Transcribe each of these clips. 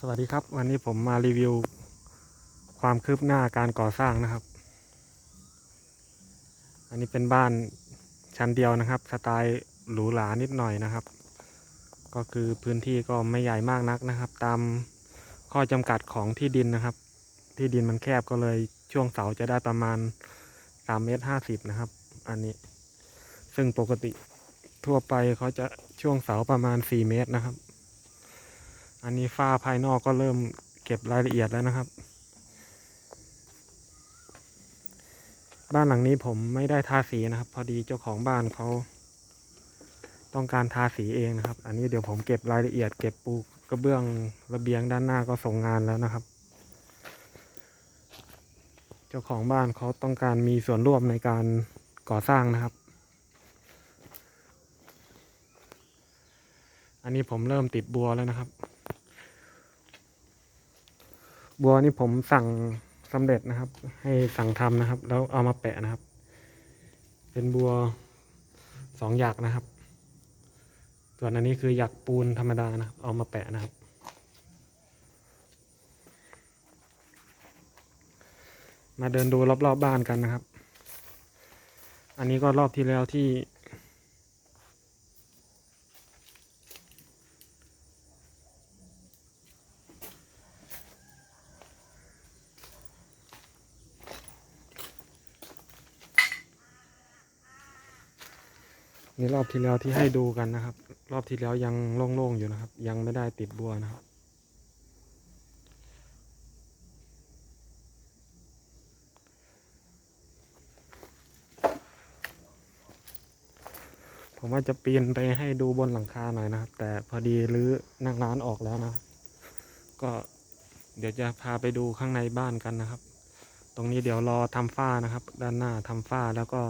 สวัสดีครับ วันนี้ผมมารีวิว ความคืบหน้าการก่อสร้างนะครับ อันนี้เป็นบ้านชั้นเดียวนะครับ สไตล์หรูหรานิดหน่อยนะครับ ก็คือพื้นที่ก็ไม่ใหญ่มากนักนะครับ ตามข้อจำกัดของที่ดินนะครับ ที่ดินมันแคบก็เลยช่วงเสาจะได้ประมาณ3เมตร50นะครับ อันนี้ ซึ่งปกติทั่วไปเขาจะช่วงเสาประมาณ 4 เมตรนะครับ อันนี้ฝ้าภายนอกก็เริ่มเก็บรายละเอียดแล้วนะครับ บ้านหลังนี้ผมไม่ได้ทาสีนะครับ พอดีเจ้าของบ้านเขาต้องการทาสีเองนะครับ อันนี้เดี๋ยวผมเก็บรายละเอียดเก็บปูกระเบื้องระเบียงด้านหน้าก็ส่งงานแล้วนะครับ เจ้าของบ้านเขาต้องการมีส่วนร่วมในการก่อสร้างนะครับ อันนี้ผมเริ่มติดบัวแล้วนะครับ บัวนี่ผมสั่งสำเร็จนะครับ ให้สั่งทำนะครับ แล้วเอามาแปะนะครับ เป็นบัวสองหยักนะครับ ส่วนอันนี้คือหยักปูนธรรมดานะครับ เอามาแปะนะครับ มาเดินดูรอบๆบบ้านกันนะครับ อันนี้ก็รอบที่แล้วที่ นี่รอบที่แล้วที่ให้ดูกันนะครับ รอบที่แล้วยังโล่งๆอยู่นะครับ ยังไม่ได้ติดบัวนะครับ ผมว่าจะปีนไปให้ดูบนหลังคาหน่อยนะครับ แต่พอดีรื้อนั่งร้านออกแล้วนะครับ ก็เดี๋ยวจะพาไปดูข้างในบ้านกันนะครับ ตรงนี้เดี๋ยวรอทำฝ้านะครับ ด้านหน้าทำฝ้าแล้วก็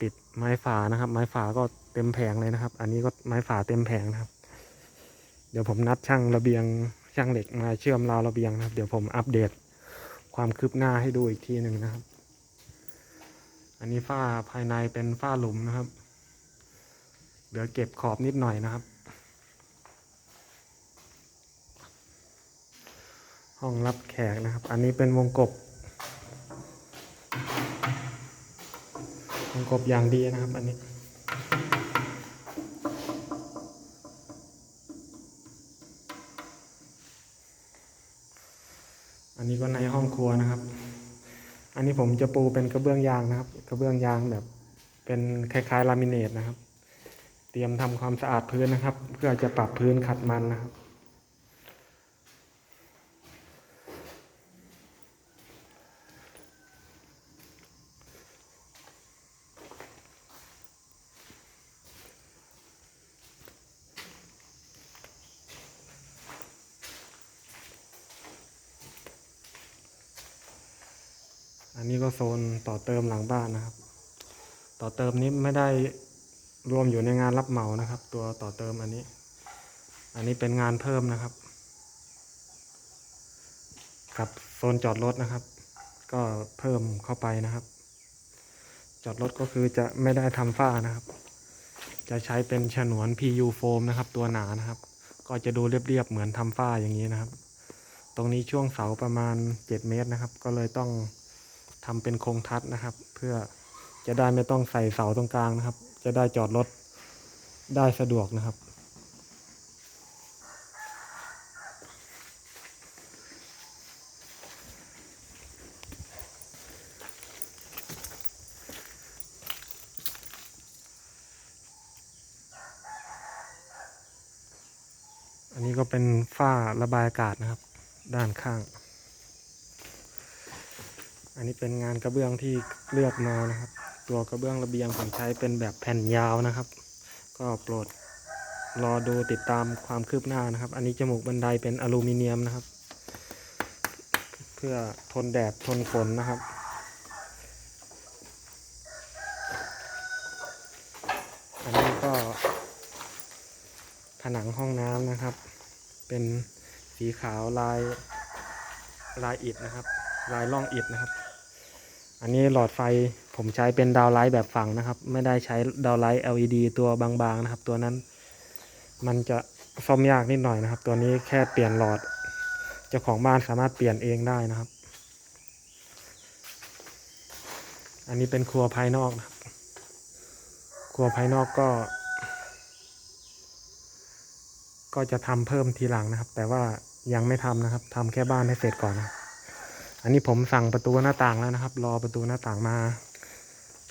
ปิดไม้ฝานะครับ ไม้ฝาก็เต็มแผงเลยนะครับ อันนี้ก็ไม้ฝาเต็มแผงนะครับ เดี๋ยวผมนัดช่างระเบียงช่างเหล็กมาเชื่อมราวระเบียงนะครับ เดี๋ยวผมอัปเดตความคืบหน้าให้ดูอีกทีหนึ่งนะครับ อันนี้ฝ้าภายในเป็นฝ้าหลุมนะครับ เหลือเก็บขอบนิดหน่อยนะครับ ห้องรับแขกนะครับ อันนี้เป็นวงกบ วงกบอย่างดีนะครับ อันนี้อันนี้ก็ในห้องครัวนะครับ อันนี้ผมจะปูเป็นกระเบื้องยางนะครับ กระเบื้องยางแบบเป็นคล้ายๆลามิเนตนะครับ เตรียมทำความสะอาดพื้นนะครับ เพื่อจะปรับพื้นขัดมันนะครับ อันนี้ก็โซนต่อเติมหลังบ้านนะครับ ต่อเติมนี้ไม่ได้รวมอยู่ในงานรับเหมานะครับ ตัวต่อเติมอันนี้ อันนี้เป็นงานเพิ่มนะครับ กับโซนจอดรถนะครับ ก็เพิ่มเข้าไปนะครับ จอดรถก็คือจะไม่ได้ทำฝ้านะครับ จะใช้เป็นฉนวน PU โฟมนะครับ ตัวหนานะครับ ก็จะดูเรียบๆเหมือนทำฝ้าอย่างนี้นะครับ ตรงนี้ช่วงเสาประมาณ 7 เมตรนะครับ ก็เลยต้อง ทำเป็นโครงทัดนะครับ เพื่อจะได้ไม่ต้องใส่เสาตรงกลางนะครับ จะได้จอดรถได้สะดวกนะครับอันนี้ก็เป็นฝ้าระบายอากาศนะครับ ด้านข้าง อันนี้เป็นงานกระเบื้องที่เลือกมานะครับ ตัวกระเบื้องระเบียงผมใช้เป็นแบบแผ่นยาวนะครับ ก็โปรดรอดูติดตามความคืบหน้านะครับ อันนี้จมูกบันไดเป็นอลูมิเนียมนะครับ เพื่อทนแดดทนฝนนะครับ อันนี้ก็ ผนังห้องน้ำนะครับ เป็นสีขาวลายลายอิฐนะครับ ลายล่องอิฐนะครับ อันนี้หลอดไฟผมใช้เป็นดาวไลท์แบบฝังนะครับ ไม่ได้ใช้ดาวไลท์ LED ตัวบางๆนะครับ ตัวนั้น มันจะซ่อมยากนิดหน่อยนะครับ ตัวนี้แค่เปลี่ยนหลอด เจ้าของบ้านสามารถเปลี่ยนเองได้นะครับ อันนี้เป็นครัวภายนอกนะครับ ครัวภายนอกก็ ก็จะทำเพิ่มทีหลังนะครับ แต่ว่ายังไม่ทำนะครับทำแค่บ้านให้เสร็จก่อนนะครับ อันนี้ผมสั่งประตูหน้าต่างแล้วนะครับ รอประตูหน้าต่างมา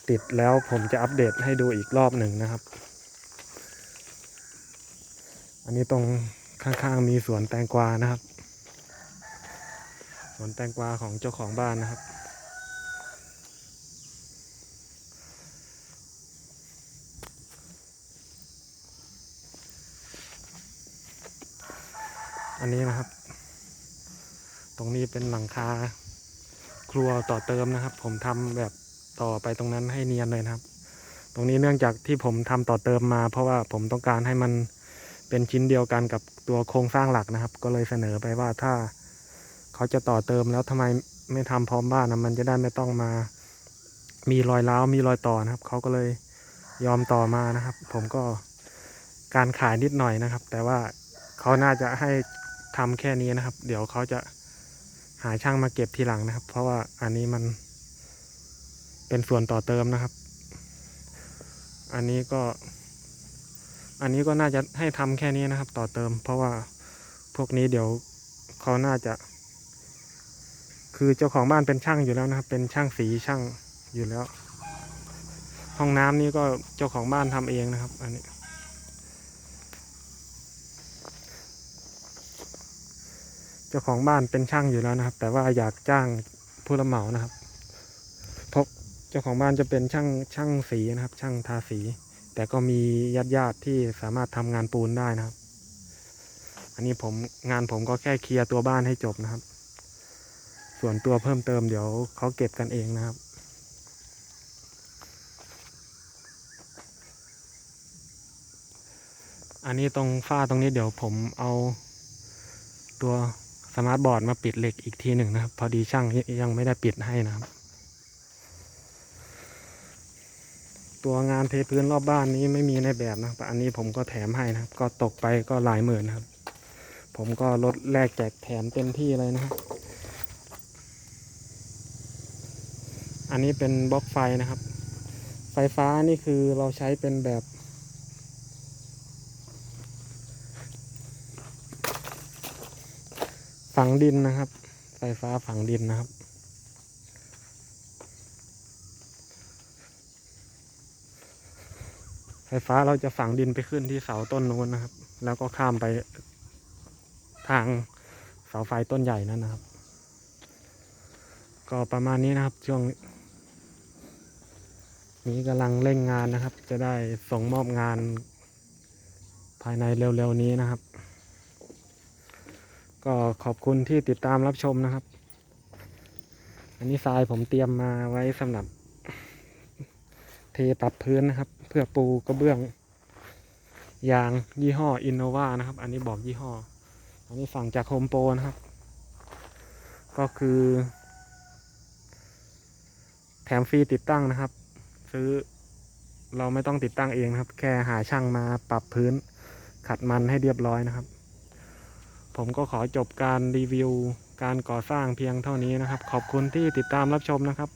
ติดแล้วผมจะอัปเดตให้ดูอีกรอบหนึ่งนะครับ อันนี้ตรงข้างๆมีสวนแตงกวานะครับ สวนแตงกวาของเจ้าของบ้านนะครับอันนี้นะครับ ตรงนี้เป็นหลังคา รัวต่อเติมนะครับ ผมทำแบบต่อไปตรงนั้นให้เนียนเลยนะครับ ตรงนี้เนื่องจากที่ผมทำต่อเติมมา เพราะว่าผมต้องการให้มันเป็นชิ้นเดียวกันกับตัวโครงสร้างหลักนะครับ ก็เลยเสนอไปว่าถ้าเขาจะต่อเติมแล้วทำไมไม่ทำพร้อมบ้านนะมันจะได้ไม่ต้องมา มีรอยร้าวมีรอยต่อนะครับ เขาก็เลยยอมต่อมานะครับ ผมก็การขายนิดหน่อยนะครับ แต่ว่าเขาน่าจะให้ทำแค่นี้นะครับ เดี๋ยวเขาจะ หาช่างมาเก็บทีหลังนะครับ เพราะว่าอันนี้มันเป็นส่วนต่อเติมนะครับ อันนี้ก็ อันนี้ก็น่าจะให้ทำแค่นี้นะครับ ต่อเติม เพราะว่าพวกนี้เดี๋ยวเขาน่าจะ คือเจ้าของบ้านเป็นช่างอยู่แล้วนะครับ เป็นช่างสีช่างอยู่แล้ว ห้องน้ำนี่ก็เจ้าของบ้านทำเองนะครับ อันนี้ จ้าของบ้านเป็นช่างอยู่แล้วนะครับ แต่ว่าอยากจ้างผู้รับเหมานะครับเพราะเจ้าของบ้านจะเป็นช่างช่างสีนะครับ ช่างทาสี แต่ก็มีญาติญาติที่สามารถทำงานปูนได้นะครับ อันนี้ผมงานผมก็แค่เคลียร์ตัวบ้านให้จบนะครับ ส่วนตัวเพิ่มเติมเดี๋ยวเขาเก็บกันเองนะครับอันนี้ตรงฝ้าตรงนี้เดี๋ยวผมเอาตัว สมาร์ทบอร์ดมาปิดเหล็กอีกทีหนึ่งนะครับ พอดีช่างยังไม่ได้ปิดให้นะครับ ตัวงานเทพื้นรอบบ้านนี้ไม่มีในแบบนะครับอันนี้ผมก็แถมให้นะครับ ก็ตกไปก็หลายหมื่นนะครับ ผมก็ลดแลกแจกแถมเต็มที่เลยนะครับอันนี้เป็นบล็อกไฟนะครับ ไฟฟ้านี่คือเราใช้เป็นแบบ ฝังดินนะครับ ไฟฟ้าฝังดินนะครับ ไฟฟ้าเราจะฝังดินไปขึ้นที่เสาต้นนู้นนะครับ แล้วก็ข้ามไปทางเสาไฟต้นใหญ่นั่นนะครับ ก็ประมาณนี้นะครับช่วง นี้กำลังเร่งงานนะครับ จะได้ส่งมอบงานภายในเร็วๆนี้นะครับ ก็ขอบคุณที่ติดตามรับชมนะครับ อันนี้ทรายผมเตรียมมาไว้สำหรับเทปรับพื้นนะครับ เพื่อปูกระเบื้อง ยางยี่ห้ออินโนวานะครับ อันนี้บอกยี่ห้อ อันนี้สั่งจากโฮมโปรนะครับ ก็คือ แถมฟรีติดตั้งนะครับ ซื้อเราไม่ต้องติดตั้งเองครับ แค่หาช่างมาปรับพื้นขัดมันให้เรียบร้อยนะครับ ผมก็ขอจบการรีวิวการก่อสร้างเพียงเท่านี้นะครับ ขอบคุณที่ติดตามรับชมนะครับ